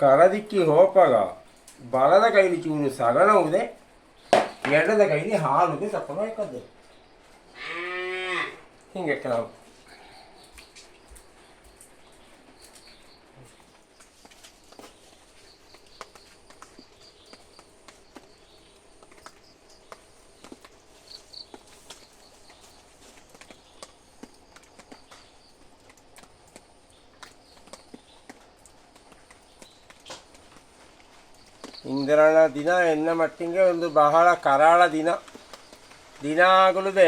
ಕರದಿಕ್ಕಿ ಹೋಪಾಗ ಬಲದ ಕೈಲಿ ಚೂರು ಸಗಣವುದೇ ಎಡದ ಕೈಲಿ ಹಾಲುಗೆ ತಕೊಂಡು ಹೋಯ್ಕದ್ದು ಹಿಂಗೆ ನಾವು ಇಂದಿರನ ದಿನ ಎನ್ನ ಮಟ್ಟಿಗೆ ಒಂದು ಬಹಳ ಕರಾಳ ದಿನ. ದಿನ ಆಗಲದೆ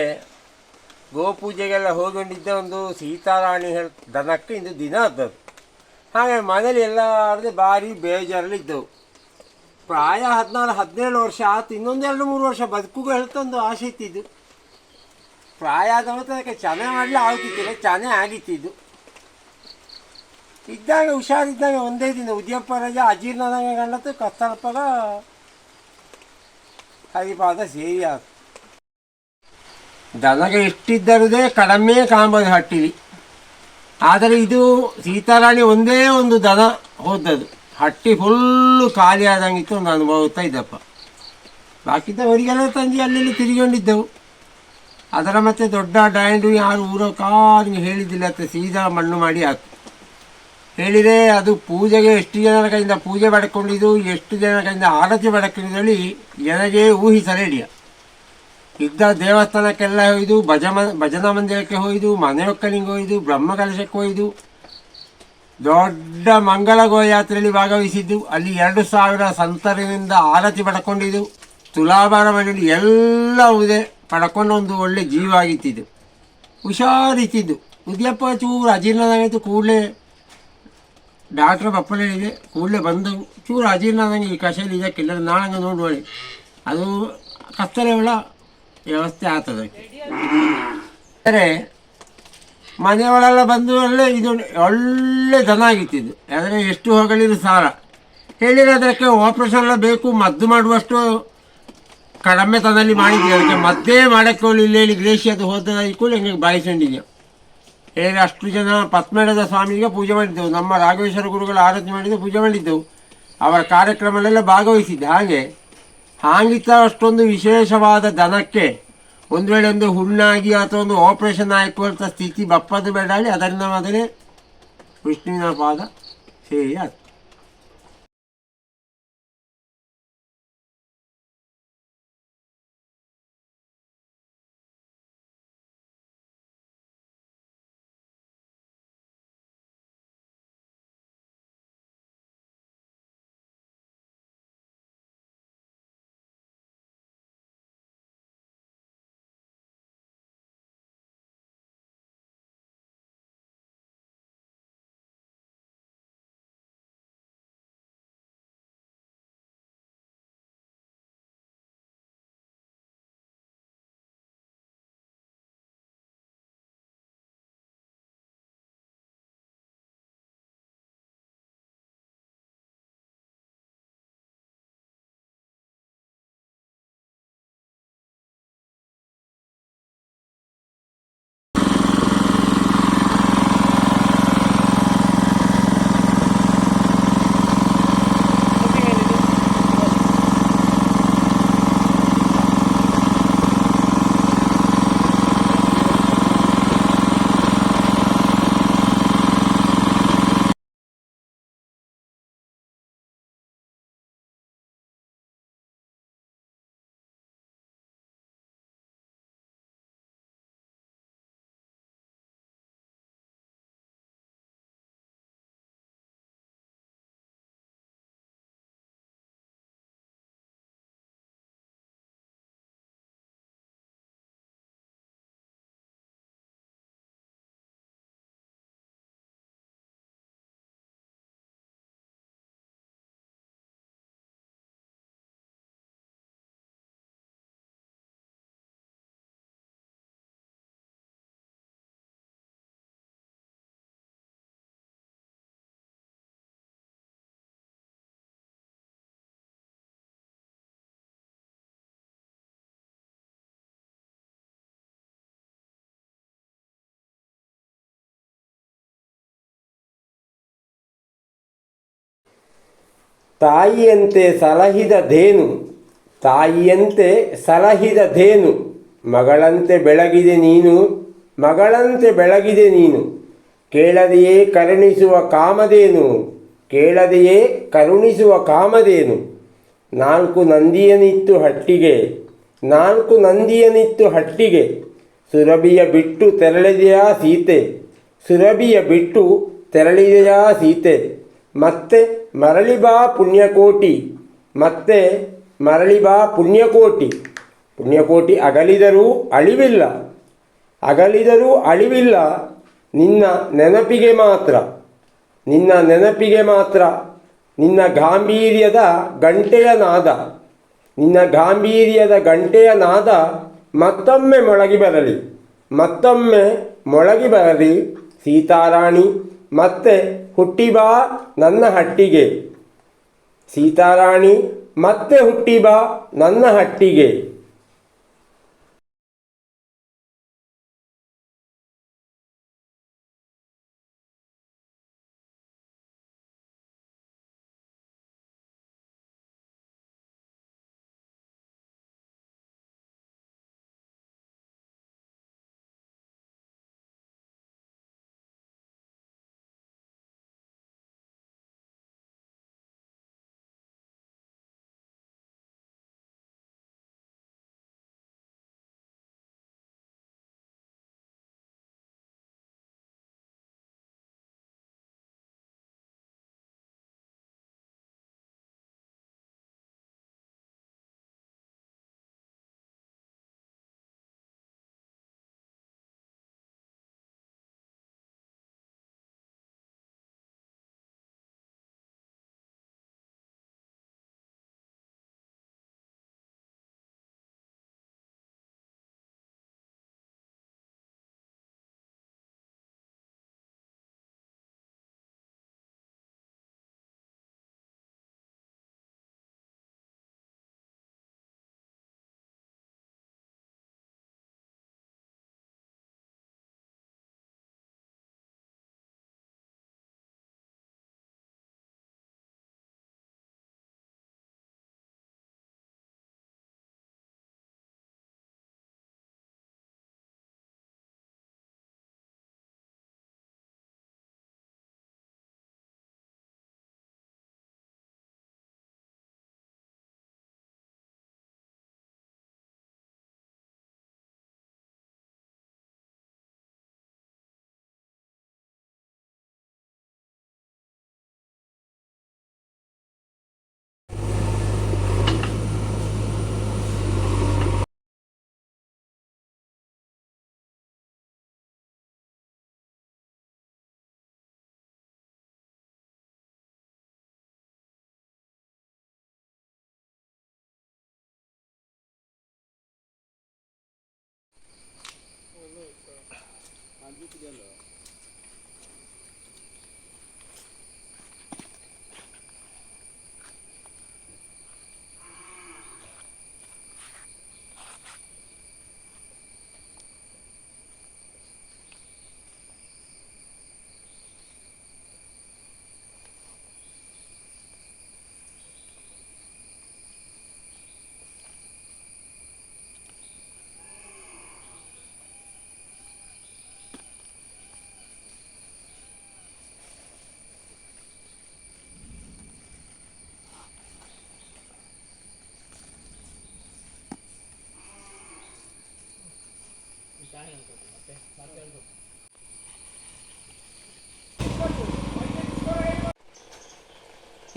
ಗೋಪೂಜೆಗೆಲ್ಲ ಹೋಗೊಂಡಿದ್ದ ಒಂದು ಸೀತಾರಾಣಿ ದನಕ್ಕೆ ಇಂದು ದಿನ ಆದದ್ದು. ಹಾಗೆ ಮನೇಲಿ ಎಲ್ಲಾರದೆ ಭಾರಿ ಬೇಜಾರಲ್ಲಿ ಇದ್ದವು ಪ್ರಾಯ ಹದಿನಾರು, ಹದಿನೇಳು ವರ್ಷ ಆತು, ಇನ್ನೊಂದು ಎರಡು ಮೂರು ವರ್ಷ ಬದುಕುಗೂ ಹೇಳ್ತೊಂದು ಆಸೆ ಇತ್ತಿದ್ದು. ಪ್ರಾಯ ಆದ ಮತ್ತೆ ಅದಕ್ಕೆ ಚೆನ್ನಾಗಿ ಮಾಡಲಿ ಆಗುತ್ತಿದ್ದಿಲ್ಲ ಚೆನ್ನಾಗಿ ಆಗಿತ್ತಿದ್ದು. ಇದ್ದಾಗ ಹುಷಾರಿದ್ದಾಗ ಒಂದೇ ದಿನ ಉದ್ಯಪ್ಪ ರಜೆ ಅಜೀರ್ಣದಾಗ ಕಂಡತ್ತು ಕತ್ತಲಪ್ಪಗ ಹರಿಪಾದ ಸೇರಿ ಆತು. ದನಗೆ ಎಷ್ಟಿದ್ದರುದೇ ಕಡಿಮೆ ಕಾಂಬದು ಹಟ್ಟಿಲಿ. ಆದರೆ ಇದು ಸೀತಾರಾಣಿ ಒಂದೇ ಒಂದು ದನ ಹೋದದ್ದು. ಹಟ್ಟಿ ಫುಲ್ಲು ಖಾಲಿ ಆದಂಗಿತ್ತು ಒಂದು ಅನುಭವಿಸ್ತಾ ಇದ್ದಪ್ಪ. ಬಾಕಿದ್ದವರಿಗೆಲ್ಲ ತಂದು ಅಲ್ಲಿ ತಿರುಗಿಕೊಂಡಿದ್ದೆವು. ಅದರ ಮತ್ತೆ ದೊಡ್ಡ ಡಾಂಡು ಯಾರು ಊರೋ ಕಾರಿಗೆ ಹೇಳಿದ್ದಿಲ್ಲ ಅಂತ ಸೀದಾ ಮಣ್ಣು ಮಾಡಿ ಹಾಕು. ಹೇಳಿದರೆ ಅದು ಪೂಜೆಗೆ ಎಷ್ಟು ಜನರ ಕೈಯಿಂದ ಪೂಜೆ ಪಡ್ಕೊಂಡಿದ್ದು ಎಷ್ಟು ಜನರ ಕೈಯಿಂದ ಆರತಿ ಪಡ್ಕೊಂಡಿದ್ದಲ್ಲಿ ನನಗೆ ಊಹಿಸಲೇಡಿಯ ಇದ್ದ ದೇವಸ್ಥಾನಕ್ಕೆಲ್ಲ ಹೋಯ್ದು, ಭಜಮ, ಭಜನಾ ಮಂದಿರಕ್ಕೆ ಹೋಯ್ದು, ಮನೆ ಒಕ್ಕಲಿಗೆ ಹೋಯ್ದು ಬ್ರಹ್ಮ ಕಲಶಕ್ಕೆ ಹೋಯ್ದು, ದೊಡ್ಡ ಮಂಗಳ ಗೋಯಾತ್ರೆಯಲ್ಲಿ ಭಾಗವಹಿಸಿದ್ದು, ಅಲ್ಲಿ ಎರಡು ಸಾವಿರ ಸಂತರಿನಿಂದ ಆರತಿ ಪಡ್ಕೊಂಡಿದ್ದು ತುಲಾಭಾರ ಮನೆಯಲ್ಲಿ ಎಲ್ಲ ಉದೆ ಪಡ್ಕೊಂಡು ಒಂದು ಒಳ್ಳೆ ಜೀವ ಆಗಿತ್ತಿದ್ದು. ಹುಷಾರಿತ್ತಿದ್ದು. ಉದ್ಯಪ್ಪ ಚೂರು ಅಜೀರ್ಣದಾಗಿತ್ತು ಕೂಡಲೇ ಡಾಕ್ಟ್ರ್ ಬಪ್ಪಲೆ ಇದೆ ಕೂಡಲೇ ಬಂದು ಚೂರು ಅಜೀರ್ಣ ಆದಂಗೆ ಈ ಕಷಾಯ ಇದಕ್ಕಿಲ್ಲ ನಾಳಂಗ ನೋಡುವಳಿ ಅದು ಕತ್ತಲೆ ಉಳ್ಳ ವ್ಯವಸ್ಥೆ ಆಗ್ತದೆ. ಅಂದರೆ ಮನೆಯೊಳೆಲ್ಲ ಬಂದು ಒಳ್ಳೆ ಇದು ಒಳ್ಳೆ ದನ ಆಗಿತ್ತಿದ್ದು. ಆದರೆ ಎಷ್ಟು ಹೊಗಳಿದ್ರು ಸಾರ ಹೇಳಿದ್ರೆ ಅದಕ್ಕೆ ಆಪ್ರೇಷನ್ ಎಲ್ಲ ಬೇಕು ಮದ್ದು ಮಾಡುವಷ್ಟು ಕಡಿಮೆ ತನಲ್ಲಿ ಮಾಡಿದ್ವಿ. ಅದಕ್ಕೆ ಮದ್ದೇ ಮಾಡೋಕ್ಕೆ ಇಲ್ಲಿ ಹೇಳಿ ಗ್ರೇಷಿಯದು ಹೋದ ಕೂಡ ಹಿಂಗೆ ಬಾಯಿಸ್ಕೊಂಡಿದ್ದೆ. ಹೇಗೆ ಅಷ್ಟು ಜನ ಪದ್ಮೇಳದ ಸ್ವಾಮಿಗೆ ಪೂಜೆ ಮಾಡಿದ್ದೆವು. ನಮ್ಮ ರಾಘವೇಶ್ವರ ಗುರುಗಳು ಆರಾಧನೆ ಮಾಡಿದ್ದು ಪೂಜೆ ಮಾಡಿದ್ದೆವು. ಅವರ ಕಾರ್ಯಕ್ರಮದಲ್ಲೆಲ್ಲ ಭಾಗವಹಿಸಿದ್ದೆ. ಹಾಗೆ ಹಾಗಿತ್ತ ಅಷ್ಟೊಂದು ವಿಶೇಷವಾದ ದನಕ್ಕೆ ಒಂದು ವೇಳೆ ಒಂದು ಹುಣ್ಣಾಗಿ ಅಥವಾ ಒಂದು ಆಪರೇಷನ್ ಆಯ್ಕೊಳ್ಳುವಂಥ ಸ್ಥಿತಿ ಬಪ್ಪದು ಬೇಡಾಳಿ ಅದರಿಂದ ಮೊದಲೇ ವಿಷ್ಣುವಿನ ಪಾದ ಸೇರಿ ಆಯ್ತು ತಾಯಿಯಂತೆ ಸಲಹಿದ ಧೇನು ತಾಯಿಯಂತೆ ಸಲಹಿದ ಧೇನು ಮಗಳಂತೆ ಬೆಳಗಿದೆ ನೀನು? ಮಗಳಂತೆ ಬೆಳಗಿದೆ ನೀನು? ಕೇಳದೆಯೇ ಕರುಣಿಸುವ ಕಾಮದೇನು? ಕೇಳದೆಯೇ ಕರುಣಿಸುವ ಕಾಮದೇನು? ನಾಲ್ಕು ನಂದಿಯನಿತ್ತು ಹಟ್ಟಿಗೆ. ನಾಲ್ಕು ನಂದಿಯನಿತ್ತು ಹಟ್ಟಿಗೆ. ಸುರಭಿಯ ಬಿಟ್ಟು ತೆರಳಿದೆಯಾ ಸೀತೆ? ಸುರಭಿಯ ಬಿಟ್ಟು ತೆರಳಿದೆಯಾ ಸೀತೆ? ಮತ್ತೆ ಮರಳಿ ಬಾ ಪುಣ್ಯಕೋಟಿ, ಮತ್ತೆ ಮರಳಿ ಬಾ ಪುಣ್ಯಕೋಟಿ. ಪುಣ್ಯಕೋಟಿ ಅಗಲಿದರೂ ಅಳಿವಿಲ್ಲ. ಅಗಲಿದರೂ ಅಳಿವಿಲ್ಲ. ನಿನ್ನ ನೆನಪಿಗೆ ಮಾತ್ರ. ನಿನ್ನ ನೆನಪಿಗೆ ಮಾತ್ರ. ನಿನ್ನ ಗಾಂಭೀರ್ಯದ ಗಂಟೆಯ ನಾದ. ನಿನ್ನ ಗಾಂಭೀರ್ಯದ ಗಂಟೆಯ ನಾದ ಮತ್ತೊಮ್ಮೆ ಮೊಳಗಿ ಬರಲಿ. ಮತ್ತೊಮ್ಮೆ ಮೊಳಗಿ ಬರಲಿ. ಸೀತಾರಾಣಿ ಮತ್ತೆ ಹುಟ್ಟಿಬಾ ನನ್ನ ಹಟ್ಟಿಗೆ. ಸೀತಾರಾಣಿ ಮತ್ತೆ ಹುಟ್ಟಿಬಾ ನನ್ನ ಹಟ್ಟಿಗೆ.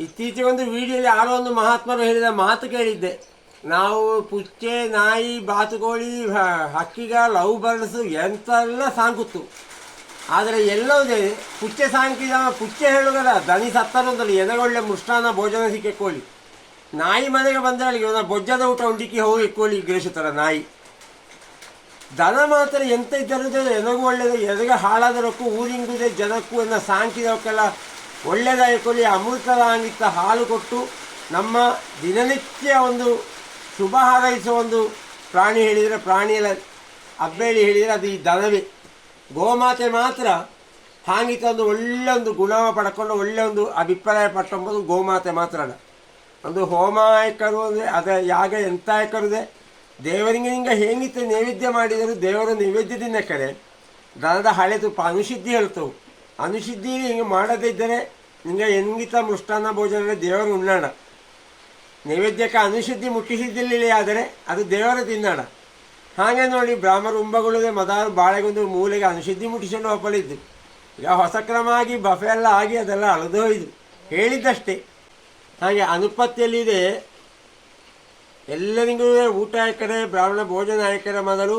ಇತ್ತೀಚೆಗೆ ಒಂದು ವಿಡಿಯೋಲಿ ಯಾರೋ ಒಂದು ಮಹಾತ್ಮರು ಹೇಳಿದ ಮಾತು ಕೇಳಿದ್ದೆ. ನಾವು ಪುಚ್ಚೆ, ನಾಯಿ, ಬಾತುಕೋಳಿ ಹಕ್ಕಿಗ, ಲವ್ ಬರ್ಡ್ಸ್ ಎಂತೆಲ್ಲ ಸಾಂಕುತ್ತು ಆದರೆ ಎಲ್ಲವುದೇ ಪುಚ್ಚೆ ಸಾಂಕಿದ ಪುಚ್ಚೆ ಹೇಳುಗಲ್ಲ ದನಿ ಸತ್ತರೊಂದಲ್ಲಿ ಎದಗೊಳ್ಳೆ ಮುಷ್ಟಾನ ಭೋಜನ ಸಿಕ್ಕೆ ಕೋಳಿ ನಾಯಿ ಮನೆಗೆ ಬಂದರೆ ಒಂದು ಬೊಜ್ಜದ ಊಟ ಉಂಡಿಕ್ಕಿ ಹೋಗಿ ಕೋಳಿ ಗ್ರಹಿಸುತ್ತಾರೆ ನಾಯಿ. ದನ ಮಾತ್ರ ಎಂತ ಇದ್ದರದೇ ಎನಗೂ ಒಳ್ಳೆಯದು, ಎದಗ ಹಾಳಾದರಕ್ಕೂ ಊರಿಂಗುದೇ ಜನಕ್ಕೂ ಎನ್ನ ಸಾಂಕಿದವಕ್ಕೆಲ್ಲ ಒಳ್ಳೆಯದಾಯಿಕೊಳ್ಳಿ ಅಮೃತದಾಗಿತ್ತ ಹಾಲು ಕೊಟ್ಟು ನಮ್ಮ ದಿನನಿತ್ಯ ಒಂದು ಶುಭ ಹಾರೈಸುವ ಒಂದು ಪ್ರಾಣಿ ಹೇಳಿದರೆ ಪ್ರಾಣಿಯಲ್ಲ ಅಬ್ಬೇಳಿ ಹೇಳಿದರೆ ಅದು ಈ ದನವೇ. ಗೋಮಾತೆ ಮಾತ್ರ ಹಾಂಗಿತ ಒಂದು ಒಳ್ಳೆ ಒಂದು ಗುಣ ಪಡ್ಕೊಂಡು ಒಳ್ಳೆ ಒಂದು ಅಭಿಪ್ರಾಯ ಪಟ್ಟಂಬುದು ಗೋಮಾತೆ ಮಾತ್ರ ಅಲ್ಲ. ಒಂದು ಹೋಮ ಆಯ್ಕರು ಅಂದರೆ, ಅದೇ ಯಾಗ ಎಂತ ದೇವರಿಗೆ ನಿಂಗೆ ಹೇಗಿತ್ತು ನೈವೇದ್ಯ ಮಾಡಿದರೂ ದೇವರ ನೈವೇದ್ಯದಿಂದ ಕರೆ. ದನದ ಹಳೆ ತುಪ್ಪ ಅನುಸಿದ್ಧಿ ಹೇಳ್ತವು. ಅನುಸಿದ್ಧಿ ಹಿಂಗೆ ಮಾಡದೇ ಇದ್ದರೆ ನಿಂಗೆ ಹೆಂಗಿತ ಮೃಷ್ಟಾನ್ನ ಭೋಜನ ದೇವರು ಉಣ್ಣಾಡ ನೈವೇದ್ಯಕ್ಕೆ ಅನುಸಿದ್ಧಿ ಮುಟ್ಟಿಸಿದ್ದಿಲ್ಲ ಆದರೆ ಅದು ದೇವರ ತಿನ್ನಾಡ ಹಾಗೆ ನೋಡಿ ಬ್ರಾಹ್ಮರು ಉಂಬಗಳಿಗೆ ಮದಾರು ಬಾಳೆಗೊಂದು ಮೂಲೆಗೆ ಅನುಸಿದ್ಧಿ ಮುಟ್ಟಿಸಿಕೊಂಡು ಒಪ್ಪಲಿದ್ದು. ಈಗ ಹೊಸ ಕ್ರಮ ಆಗಿ ಬಫೆ ಎಲ್ಲ ಆಗಿ ಅದೆಲ್ಲ ಅಳೆದೋಯ್ದು ಹೇಳಿದ್ದಷ್ಟೇ. ಹಾಗೆ ಅನುಪತ್ತಿಯಲ್ಲಿದೆ ಎಲ್ಲರಿಗೂ ಊಟ ಹಾಕರೆ ಬ್ರಾಹ್ಮಣ ಭೋಜನ ಹಾಕರೆ ಮೊದಲು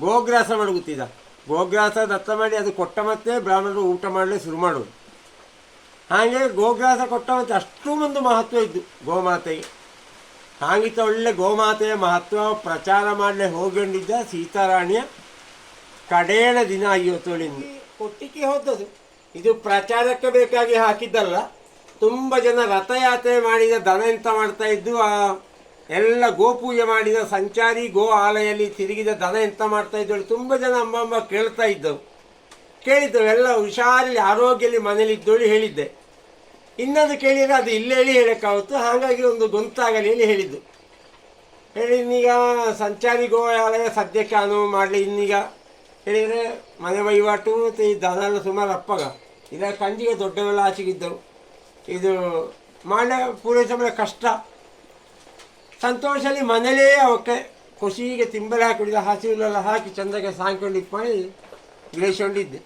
ಗೋಗ್ರಾಸ ಮಡಗುತ್ತಿದ್ದ. ಗೋಗ್ರಾಸ ದತ್ತ ಮಾಡಿ ಅದು ಕೊಟ್ಟ ಮತ್ತೆ ಬ್ರಾಹ್ಮಣರು ಊಟ ಮಾಡಲು ಶುರು ಮಾಡೋದು ಹಾಗೆ ಗೋಗ್ರಾಸ ಕೊಟ್ಟ ಮತ್ತೆ ಅಷ್ಟು ಒಂದು ಮಹತ್ವ ಇದ್ದು ಗೋಮಾತೆಗೆ. ಹಾಗಿತ್ತ ಒಳ್ಳೆ ಗೋಮಾತೆಯ ಮಹತ್ವ ಪ್ರಚಾರ ಮಾಡಲೆ ಹೋಗಿಕೊಂಡಿದ್ದ ಸೀತಾರಾಣಿಯ ಕಡೇಣ ದಿನ ಇವತ್ತೊಳಿಂದ ಕೊಟ್ಟಿಗೆ ಹೋದದು ಇದು ಪ್ರಚಾರಕ್ಕೆ ಬೇಕಾಗಿ ಹಾಕಿದ್ದಲ್ಲ. ತುಂಬ ಜನ ರಥಯಾತ್ರೆ ಮಾಡಿದ ದನ ಎಂತ ಮಾಡ್ತಾ ಇದ್ದು ಆ ಎಲ್ಲ ಗೋಪೂಜೆ ಮಾಡಿದ ಸಂಚಾರಿ ಗೋ ಆಲೆಯಲ್ಲಿ ತಿರುಗಿದ ದನ ಎಂತ ಮಾಡ್ತಾ ಇದ್ದಳು? ತುಂಬ ಜನ ಅಂಬ ಕೇಳ್ತಾ ಇದ್ದವು. ಕೇಳಿದ್ದವು. ಎಲ್ಲ ಹುಷಾರಲ್ಲಿ ಆರೋಗ್ಯದಲ್ಲಿ ಮನೇಲಿದ್ದೋಳು ಹೇಳಿದ್ದೆ. ಇನ್ನೊಂದು ಕೇಳಿದರೆ ಅದು ಇಲ್ಲೇ ಹೇಳಿ ಹೇಳಕ್ಕಾಗುತ್ತು? ಹಾಗಾಗಿ ಒಂದು ಗೊಂತಾಗಲಿ ಹೇಳಿ ಹೇಳಿದ್ದು. ಹೇಳಿ, ಇನ್ನೀಗ ಸಂಚಾರಿ ಗೋ ಆಲಯ ಸದ್ಯಕ್ಕೆ ಅನುವು ಮಾಡಲಿ, ಇನ್ನೀಗ ಹೇಳಿದರೆ ಮನೆ ವಹಿವಾಟು ಮತ್ತು ಈ ದನ ಎಲ್ಲ ಸುಮಾರು ಅಪ್ಪಗ. ಇದರ ಕಂಜಿಗೆ ದೊಡ್ಡವೆಲ್ಲ ಆಚೆಗಿದ್ದವು ಇದು ಮಾಡ ಸಮಯ ಕಷ್ಟ. ಸಂತೋಷದಲ್ಲಿ ಮನೇಲೇ ಅವಕ್ಕೆ ಖುಷಿಗೆ ತಿಂಬಲ ಹಾಕಿಡಿದ ಹಸಿವೆಲ್ಲ ಹಾಕಿ ಚಂದಕ್ಕೆ ಸಾಂಕೊಂಡು ಮಾಡಿ ಗಿಳಿಸ್ಕೊಂಡಿದ್ದೆ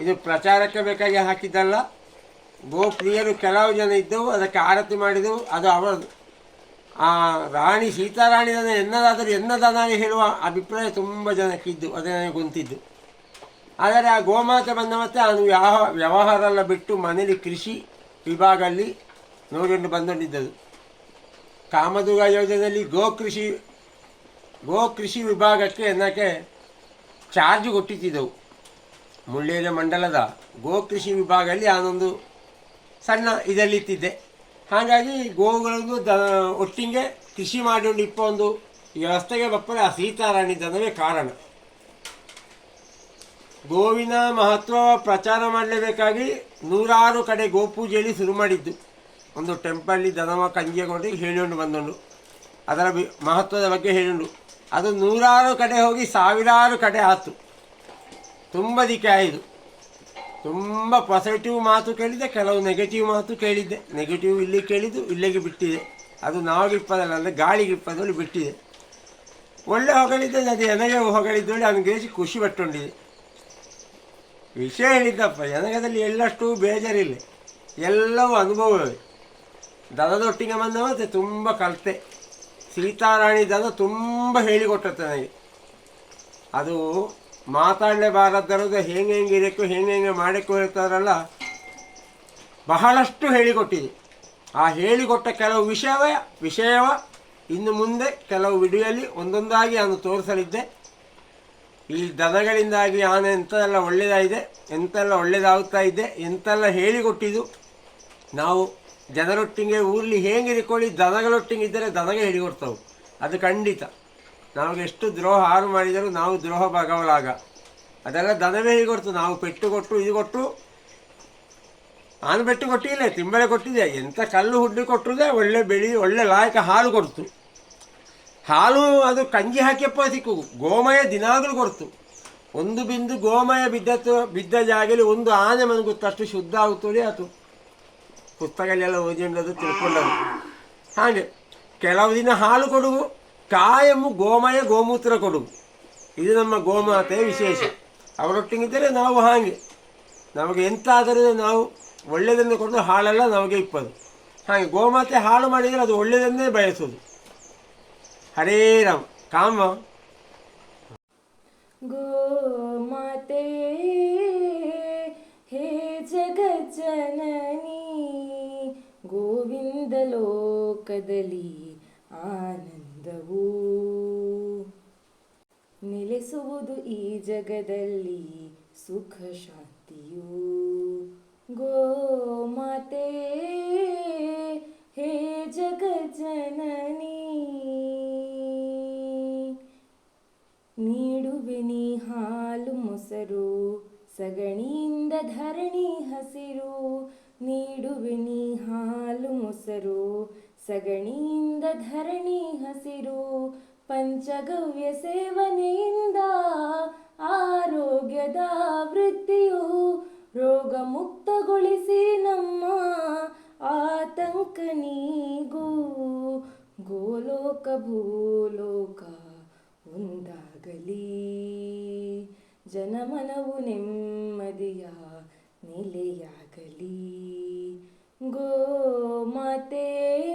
ಇದು ಪ್ರಚಾರಕ್ಕೆ ಬೇಕಾಗಿ ಹಾಕಿದ್ದಲ್ಲ. ಗೋಪ್ರಿಯರು ಕೆಲವು ಜನ ಇದ್ದವು, ಅದಕ್ಕೆ ಆರತಿ ಮಾಡಿದವು. ಅದು ಅವರದು ಆ ರಾಣಿ ಸೀತಾರಾಣಿ ದನ ಎನ್ನದಾದರೂ ಎನ್ನದನ ಹೇಳುವ ಅಭಿಪ್ರಾಯ ತುಂಬ ಜನಕ್ಕಿದ್ದು, ಅದೇ ನನಗೆ ಗೊತ್ತಿದ್ದು. ಆದರೆ ಆ ಗೋಮಾತೆ ಬಂದ ಮತ್ತೆ ಅದು ಯಾವ ವ್ಯವಹಾರ ಎಲ್ಲ ಬಿಟ್ಟು ಮನೇಲಿ ಕೃಷಿ ವಿಭಾಗದಲ್ಲಿ ನೋಡಿಕೊಂಡು ಬಂದೊಂಡಿದ್ದದು. ಕಾಮದುಗ ಯೋಜನೆಯಲ್ಲಿ ಗೋ ಕೃಷಿ ಗೋ ಕೃಷಿ ವಿಭಾಗಕ್ಕೆ ಎನ್ನಕ್ಕೆ ಚಾರ್ಜ್ ಕೊಟ್ಟಿದ್ದೆವು ಮುಳ್ಳೇರೆ ಮಂಡಲದ ಗೋ ಕೃಷಿ ವಿಭಾಗದಲ್ಲಿ ಆನೊಂದು ಸಣ್ಣ ಇದರಲ್ಲಿತ್ತಿದ್ದೆ. ಹಾಗಾಗಿ ಗೋವುಗಳನ್ನು ದ, ಒಟ್ಟಿಗೆ ಕೃಷಿ ಮಾಡಿಕೊಂಡು ಇಪ್ಪ ಒಂದು ವ್ಯವಸ್ಥೆಗೆ ಬಪ್ಪರೆ ಆ ಸೀತಾರಾಣಿ ದನವೇ ಕಾರಣ. ಗೋವಿನ ಮಹತ್ವ ಪ್ರಚಾರ ಮಾಡಲೇಬೇಕಾಗಿ ನೂರಾರು ಕಡೆ ಗೋಪೂಜೆಯಲ್ಲಿ ಶುರು ಮಾಡಿದ್ದು. ಒಂದು ಟೆಂಪಲ್ಲಿ ದನವ ಕಂಜಿಕೊಂಡು ಹೇಳಿಕೊಂಡು ಬಂದುಂಡು ಅದರ ಮಹತ್ವದ ಬಗ್ಗೆ ಹೇಳಿಕೊಂಡು. ಅದು ನೂರಾರು ಕಡೆ ಹೋಗಿ ಸಾವಿರಾರು ಕಡೆ ಆಯ್ತು ತುಂಬ ದಿಕ್ಕೆ ಆಯಿತು. ತುಂಬ ಪಾಸಿಟಿವ್ ಮಾತು ಕೇಳಿದ್ದೆ ಕೆಲವು ನೆಗೆಟಿವ್ ಮಾತು ಕೇಳಿದ್ದೆ. ನೆಗೆಟಿವ್ ಇಲ್ಲಿ ಕೇಳಿದ್ದು, ಇಲ್ಲಿಗೆ ಬಿಟ್ಟಿದೆ. ಅದು ನಾವಿಪ್ಪದಲ್ಲ ಅಂದರೆ ಗಾಳಿಗೆ ಇಪ್ಪದಲ್ಲಿ ಬಿಟ್ಟಿದೆ. ಒಳ್ಳೆ ಹೊಗಳಿದ್ದೆ, ಅದು ಎನಗೆ ಹೊಗಳಿದ್ದೊಳ್ಳೆ ಅವನಿಗೆ ಖುಷಿ ಪಟ್ಟುಕೊಂಡಿದೆ. ವಿಷಯ ಹೇಳಿದ್ದಪ್ಪ, ಎನಗದಲ್ಲಿ ಎಲ್ಲಷ್ಟು ಬೇಜಾರಿಲ್ಲ. ಎಲ್ಲವೂ ಅನುಭವವೇ. ದನದೊಟ್ಟಿಗೆ ಬಂದ ಮತ್ತೆ ತುಂಬ ಕಲಿತೆ. ಸೀತಾರಾಣಿ ದದ ತುಂಬ ಹೇಳಿಕೊಟ್ಟತ್ತೆ ನನಗೆ. ಅದು ಮಾತಾಡಲೇಬಾರದ್ದರದು ಹೆಂಗೆ ಹೆಂಗೆ ಇರಬೇಕು, ಹೆಂಗೆ ಹೆಂಗೆ ಮಾಡಬೇಕು ಹೇಳ್ತಾರಲ್ಲ, ಬಹಳಷ್ಟು ಹೇಳಿಕೊಟ್ಟಿದೆ ಆ ಹೇಳಿಕೊಟ್ಟ ಕೆಲವು ವಿಷಯವೇ, ವಿಷಯವ ಇನ್ನು ಮುಂದೆ ಕೆಲವು ವಿಡಿಯೋಲಿ ಒಂದೊಂದಾಗಿ ನಾನು ತೋರಿಸಲಿದ್ದೆ. ಈ ದನಗಳಿಂದಾಗಿ ಆನೆ ಎಂಥದೆಲ್ಲ ಒಳ್ಳೆಯದಾಗಿದೆ ಎಂತೆಲ್ಲ ಒಳ್ಳೆಯದಾಗ್ತಾ ಇದೆ, ಎಂತೆಲ್ಲ ಹೇಳಿಕೊಟ್ಟಿದ್ದು ನಾವು ಜನರೊಟ್ಟಿಗೆ ಊರಲ್ಲಿ ಹೇಗೆ ಇರ್ಕೊಳ್ಳಿ, ದನಗಳೊಟ್ಟಿಗೆ ಇದ್ದರೆ ದನಗೆ ಹಿಡಿಕೊಡ್ತವೆ ಅದು ಖಂಡಿತ. ನಾವು ಎಷ್ಟು ದ್ರೋಹ ಹಾರು ಮಾಡಿದರೂ ನಾವು ದ್ರೋಹ ಭಾಗವಳಾಗ. ಅದೆಲ್ಲ ದನವೇ ಹಿಡಿಕೊಡ್ತು ನಾವು ಪೆಟ್ಟು ಕೊಟ್ಟು, ಇದು ಕೊಟ್ಟು, ನಾನು ಪೆಟ್ಟು ಕೊಟ್ಟಿಲ್ಲ, ತಿಂಬಳೆ ಕೊಟ್ಟಿದ್ದೆ ಎಂಥ ಕಲ್ಲು ಹುಡ್ಡಿ ಕೊಟ್ಟರೆ ಒಳ್ಳೆ ಬೆಳಿ, ಒಳ್ಳೆ ಲಾಯಕ ಹಾಲು ಕೊಡ್ತು. ಹಾಲು ಅದು ಕಂಜಿ ಹಾಕಿಯಪ್ಪ ಸಿಕ್ಕು. ಗೋಮಯ ದಿನಾಗಲೂ ಕೊಡ್ತು. ಒಂದು ಬಿಂದು ಗೋಮಯ ಬಿದ್ದತ್ತು ಬಿದ್ದ ಜಾಗಲಿ ಒಂದು ಆನೆ ಮನಗುತ್ತಷ್ಟು ಶುದ್ಧ ಆಗುತ್ತೋಳಿ ಆತು ಪುಸ್ತಕಗಳೆಲ್ಲ ಓದಿಕೊಂಡದು ತಿಳ್ಕೊಂಡದು ಹಾಗೆ ಕೆಲವು ದಿನ ಹಾಲು ಕೊಡುವು ಕಾಯಮ್ಮು, ಗೋಮಯ, ಗೋಮೂತ್ರ ಕೊಡುವು ಇದು ನಮ್ಮ ಗೋಮಾತೆಯ ವಿಶೇಷ. ಅವರೊಟ್ಟಿಗಿದ್ದರೆ ನಾವು ಹಾಗೆ. ನಮಗೆ ಎಂತಾದರೂ ನಾವು ಒಳ್ಳೆಯದನ್ನು ಕೊಡೋದು ಹಾಳೆಲ್ಲ ನಮಗೆ ಇಪ್ಪದು. ಹಾಗೆ ಗೋಮಾತೆ ಹಾಳು ಮಾಡಿದರೆ ಅದು ಒಳ್ಳೆಯದನ್ನೇ ಬಯಸೋದು ಹರೇ ರಾಮ್. ಕಾಮ. ಲೋಕದಲ್ಲಿ ಆನಂದವು. ನೆಲೆಸುವುದು ಈ ಜಗದಲ್ಲಿ ಸುಖ ಶಾಂತಿಯು. ಗೋಮಾತೆ ಹೇ ಜಗಜ್ಜನನಿ ನೀಡುವೆ ನೀ ಹಾಲು ಮೊಸರು, ಸಗಣಿಯಿಂದ ಧರಣಿ ಹಸಿರು. ನೀಡುವೆ ನೀ ಹಾಲು ಮೊಸರು ಸಗಣಿಯಿಂದ ಧರಣಿ ಹಸಿರು ಪಂಚಗವ್ಯ ಸೇವನೆಯಿಂದ ಆರೋಗ್ಯದ ವೃತ್ತಿಯು ರೋಗ ಮುಕ್ತಗೊಳಿಸಿ ನಮ್ಮ ಆತಂಕ ನೀಗೂ. ಗೋಲೋಕ ಭೂಲೋಕ ಒಂದಾಗಲಿ. ಜನಮನವು ನೆಮ್ಮದಿಯ ನೆಲೆಯಾಗಲಿ. ಗೋ ಮಾತೆ